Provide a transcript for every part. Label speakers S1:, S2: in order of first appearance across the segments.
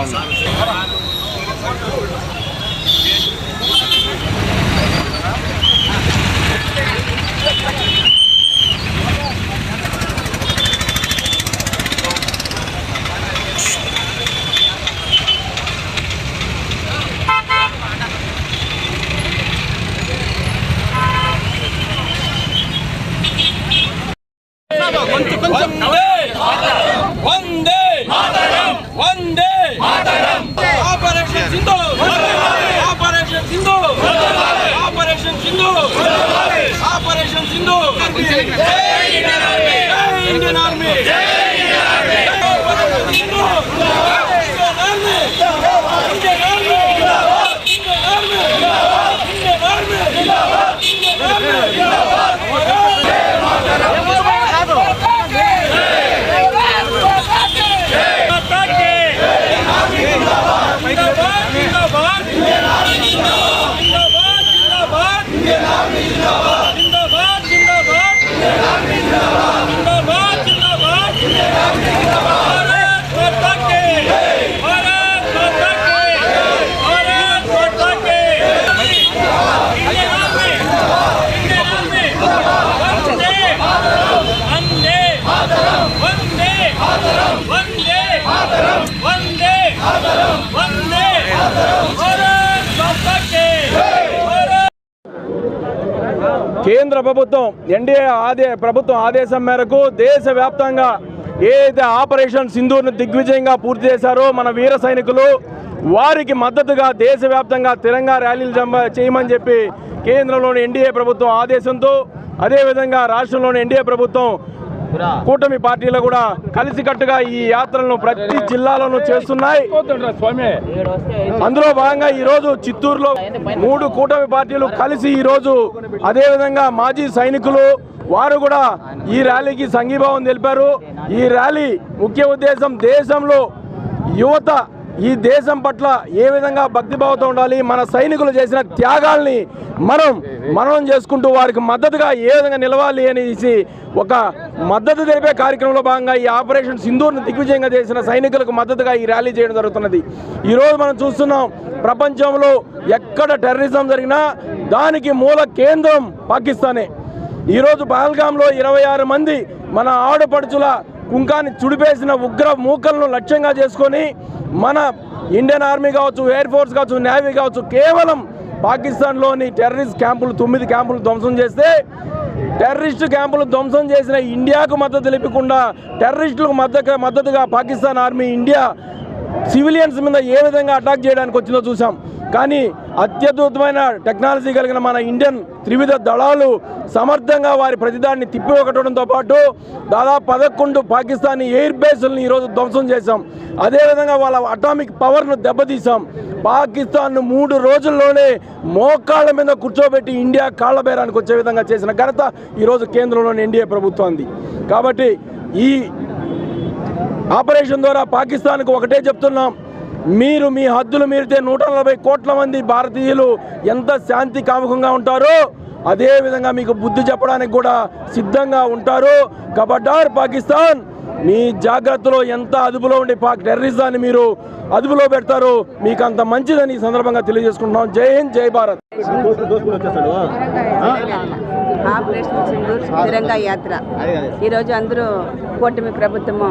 S1: ఉంది Indian army జై Indian army జై operation Sindhu Indian army Indian army Indian army Indian army Indian army వందే వందే వందే వందే భారత్ మాతా కీ భారత్
S2: కేంద్ర ప్రభుత్వం ఎన్డీఏ ఆదే ప్రభుత్వం ఆదేశం మేరకు దేశవ్యాప్తంగా ఏదైతే ఆపరేషన్ సింధూర్ను దిగ్విజయంగా పూర్తి చేశారో మన వీర సైనికులు వారికి మద్దతుగా దేశవ్యాప్తంగా తెలంగాణ ర్యాలీలు చేయమని చెప్పి కేంద్రంలోని ఎన్డీఏ ప్రభుత్వం ఆదేశంతో అదేవిధంగా రాష్ట్రంలోని ఎన్డీఏ ప్రభుత్వం కూటమి పార్టీలు కూడా కలిసికట్టుగా ఈ యాత్రలను ప్రతి జిల్లాలోనూ చేస్తున్నాయి. అందులో భాగంగా ఈ రోజు చిత్తూరులో మూడు కూటమి పార్టీలు కలిసి ఈ రోజు అదేవిధంగా మాజీ సైనికులు వారు కూడా ఈ ర్యాలీకి సంఘీభావం తెలిపారు. ఈ ర్యాలీ ముఖ్య ఉద్దేశం దేశంలో యువత ఈ దేశం పట్ల ఏ విధంగా భక్తిభావంతో ఉండాలి మన సైనికులు చేసిన త్యాగాల్ని మనం మననం చేసుకుంటూ వారికి మద్దతుగా ఏ విధంగా నిలవాలి అనేసి ఒక మద్దతు తెలిపే కార్యక్రమంలో భాగంగా ఈ ఆపరేషన్ సింధూర్ను దిగ్విజయంగా చేసిన సైనికులకు మద్దతుగా ఈ ర్యాలీ చేయడం జరుగుతున్నది. ఈరోజు మనం చూస్తున్నాం ప్రపంచంలో ఎక్కడ టెర్రరిజం జరిగినా దానికి మూల కేంద్రం పాకిస్తానే. ఈరోజు పహల్గాంలో ఇరవై ఆరు మంది మన ఆడపడుచుల కుంకాన్ని చుడిపేసిన ఉగ్ర మూకలను లక్ష్యంగా చేసుకొని మన ఇండియన్ ఆర్మీ కావచ్చు ఎయిర్ ఫోర్స్ కావచ్చు నేవీ కావచ్చు కేవలం పాకిస్తాన్లోని టెర్రరిస్ట్ క్యాంపులు తొమ్మిది క్యాంపులు ధ్వంసం చేస్తే టెర్రరిస్టు క్యాంపులు ధ్వంసం చేసిన ఇండియాకు మద్దతు తెలిపకుండా టెర్రరిస్టులకు మద్దతు మద్దతుగా పాకిస్తాన్ ఆర్మీ ఇండియా సివిలియన్స్ మీద ఏ విధంగా అటాక్ చేయడానికి వచ్చిందో చూసాం కానీ అత్యద్భుతమైన టెక్నాలజీ కలిగిన మన ఇండియన్ త్రివిధ దళాలు సమర్థంగా వారి ప్రతిదాన్ని తిప్పికొట్టడంతో పాటు దాదాపు పదకొండు పాకిస్తానీ ఎయిర్ బేస్లను ఈరోజు ధ్వంసం చేశాం. అదేవిధంగా వాళ్ళ అటామిక్ పవర్ను దెబ్బతీసాం పాకిస్తాన్ను మూడు రోజుల్లోనే మోకాళ్ళ మీద కూర్చోబెట్టి ఇండియా కాళ్ళ బేరానికి వచ్చే విధంగా చేసిన ఘనత ఈరోజు కేంద్రంలోని ఎన్డీఏ ప్రభుత్వాన్ని కాబట్టి ఈ ఆపరేషన్ ద్వారా పాకిస్తాన్కు ఒకటే చెప్తున్నాం. మీరు మీ హద్దులు మీరితే నూట నలభై కోట్ల మంది భారతీయులు ఎంత శాంతి కాముకంగా ఉంటారో అదేవిధంగా మీకు బుద్ధి చెప్పడానికి కూడా సిద్ధంగా ఉంటారు. కబడ్డార్ పాకిస్తాన్ మీ జాగ్రత్తలో ఎంత అదుపులో ఉండి పాక్ టెర్రరిజాన్ని మీరు అదుపులో పెడతారు మీకు అంత మంచిదని ఈ సందర్భంగా తెలియజేసుకుంటున్నాం. జై హింద్ జై భారత్.
S3: ఆపరేషన్ సింధూర్ తిరంగా యాత్ర. ఈరోజు అందరూ కూటమి ప్రభుత్వము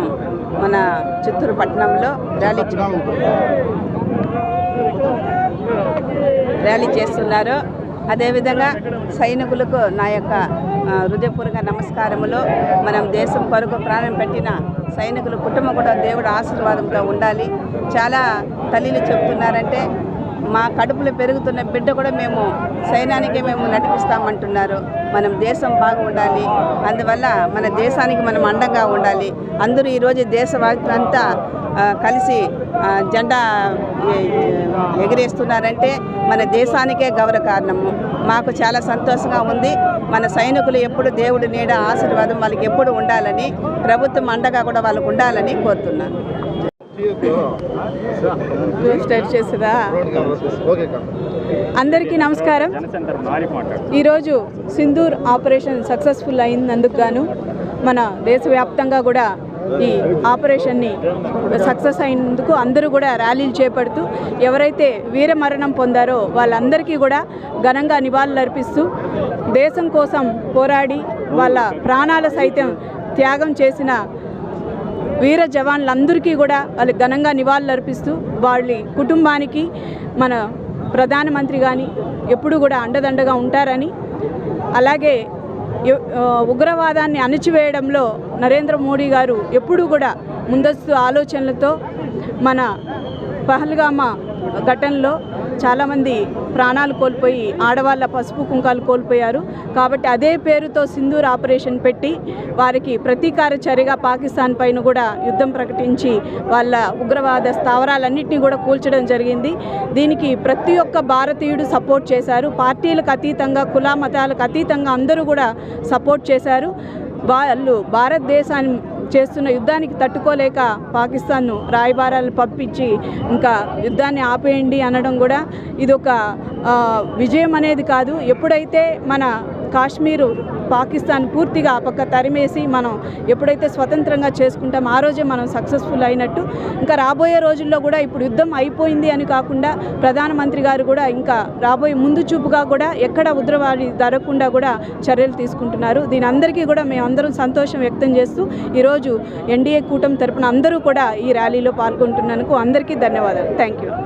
S3: మన చిత్తూరు పట్టణంలో ర్యాలీ చే- ర్యాలీ చేస్తున్నారు. అదేవిధంగా సైనికులకు నా యొక్క హృదయపూర్వక నమస్కారములు. మనం దేశం కొరకు ప్రాణం పెట్టిన సైనికుల కుటుంబం కూడా దేవుడు ఆశీర్వాదంతో ఉండాలి. చాలా తల్లిలు చెప్తున్నారంటే మా కడుపులో పెరుగుతున్న బిడ్డ కూడా మేము సైన్యానికే మేము నడిపిస్తామంటున్నారు. మనం దేశం బాగుండాలి. అందువల్ల మన దేశానికి మనం అండంగా ఉండాలి. అందరూ ఈరోజు దేశవాసులంతా అంతా కలిసి జెండా ఎగిరేస్తున్నారంటే మన దేశానికే గౌరవ కారణము. మాకు చాలా సంతోషంగా ఉంది. మన సైనికులు ఎప్పుడు దేవుడి నీడ ఆశీర్వాదం వాళ్ళకి ఎప్పుడు ఉండాలని ప్రభుత్వం అండగా కూడా వాళ్ళకు ఉండాలని కోరుతున్నాను. స్టార్ట్ చేస్తుందా
S4: అందరికీ నమస్కారం. ఈరోజు సింధూర్ ఆపరేషన్ సక్సెస్ఫుల్ అయినందుకు గాను మన దేశవ్యాప్తంగా కూడా ఈ ఆపరేషన్ని సక్సెస్ అయినందుకు అందరూ కూడా ర్యాలీలు చేపడుతూ ఎవరైతే వీరమరణం పొందారో వాళ్ళందరికీ కూడా ఘనంగా నివాళులు అర్పిస్తూ దేశం కోసం పోరాడి వాళ్ళ ప్రాణాల సైతం త్యాగం చేసిన వీర జవాన్లందరికీ కూడా వాళ్ళు ఘనంగా నివాళులు అర్పిస్తూ వాళ్ళ కుటుంబానికి మన ప్రధానమంత్రి కానీ ఎప్పుడు కూడా అండదండగా ఉంటారని అలాగే ఉగ్రవాదాన్ని అణచివేయడంలో నరేంద్ర మోడీ గారు ఎప్పుడూ కూడా ముందస్తు ఆలోచనలతో మన పహల్గామా ఘటనలో చాలామంది ప్రాణాలు కోల్పోయి ఆడవాళ్ళ పసుపు కుంకాలు కోల్పోయారు. కాబట్టి అదే పేరుతో సింధూర్ ఆపరేషన్ పెట్టి వారికి ప్రతీకార చర్యగా పాకిస్తాన్ పైన కూడా యుద్ధం ప్రకటించి వాళ్ళ ఉగ్రవాద స్థావరాలన్నింటినీ కూడా కూల్చడం జరిగింది. దీనికి ప్రతి ఒక్క భారతీయుడు సపోర్ట్ చేశారు. పార్టీలకు అతీతంగా కుల మతాలకు అతీతంగా అందరూ కూడా సపోర్ట్ చేశారు. వాళ్ళు భారతదేశాన్ని చేస్తున్న యుద్ధానికి తట్టుకోలేక పాకిస్తాన్ను రాయబారాలు పంపించి ఇంకా యుద్ధాన్ని ఆపేయండి అనడం కూడా ఇది ఒక విజయం అనేది కాదు. ఎప్పుడైతే మన కాశ్మీరు పాకిస్తాన్ పూర్తిగా ఆ పక్క తరిమేసి మనం ఎప్పుడైతే స్వతంత్రంగా చేసుకుంటాం ఆ రోజే మనం సక్సెస్ఫుల్ అయినట్టు. ఇంకా రాబోయే రోజుల్లో కూడా ఇప్పుడు యుద్ధం అయిపోయింది అని కాకుండా ప్రధానమంత్రి గారు కూడా ఇంకా రాబోయే ముందు చూపుగా కూడా ఎక్కడ ఉగ్రవాది జరగకుండా కూడా చర్యలు తీసుకుంటున్నారు. దీని అందరికీ కూడా మేము సంతోషం వ్యక్తం చేస్తూ ఈరోజు ఎన్డీఏ కూటమి తరపున అందరూ కూడా ఈ ర్యాలీలో పాల్గొంటున్నందుకు అందరికీ ధన్యవాదాలు. Thank you